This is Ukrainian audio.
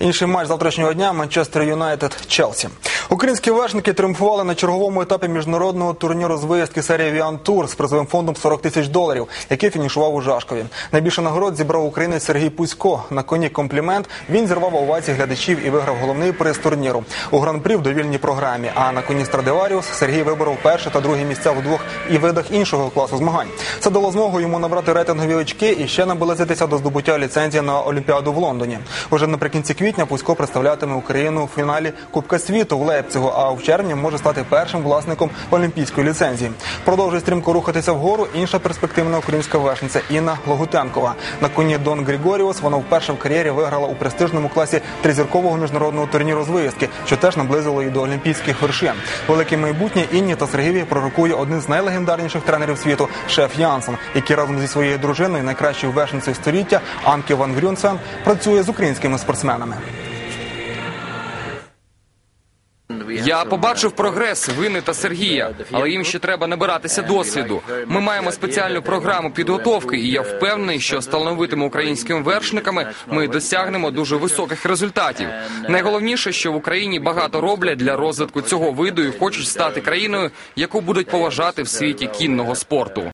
Інший матч завтрашнього дня Манчестер Юнайтед Челсі. Українські вершники тріумфували на черговому етапі міжнародного турніру з виїздки серії Віан Тур з призовим фондом 40 тисяч доларів, який фінішував у Жашкові. Найбільше нагород зібрав українець Сергій Пусько. На коні комплімент він зірвав овації глядачів і виграв головний приз турніру у гран-прі в довільній програмі. А на коні Страдиваріус Сергій виборов перше та друге місця в двох і видах іншого класу змагань. Це дало змогу йому набрати рейтингові очки і ще наблизитися до здобуття ліцензії на Олімпіаду в Лондоні. Уже наприкінці квітня Пусько представлятиме Україну у фіналі Кубка світу в Лейпцигу, а в червні може стати першим власником олімпійської ліцензії. Продовжує стрімко рухатися вгору. Інша перспективна українська вершниця Інна Логутенкова. На коні Дон Григоріус вона вперше в кар'єрі виграла у престижному класі тризіркового міжнародного турніру з виїздки, що теж наблизило її до олімпійських вершин. Велике майбутнє Інні та Сергієві пророкує один з найлегендарніших тренерів світу шеф Янсен, який разом зі своєю дружиною, найкращою вершницею століття Анки Ван Грюнсен, працює з українськими спортсменами. Я побачив прогрес Вини та Сергія, але їм ще треба набиратися досвіду. Ми маємо спеціальну програму підготовки, і я впевнений, що з талановитими українськими вершниками ми досягнемо дуже високих результатів. Найголовніше, що в Україні багато роблять для розвитку цього виду і хочуть стати країною, яку будуть поважати в світі кінного спорту.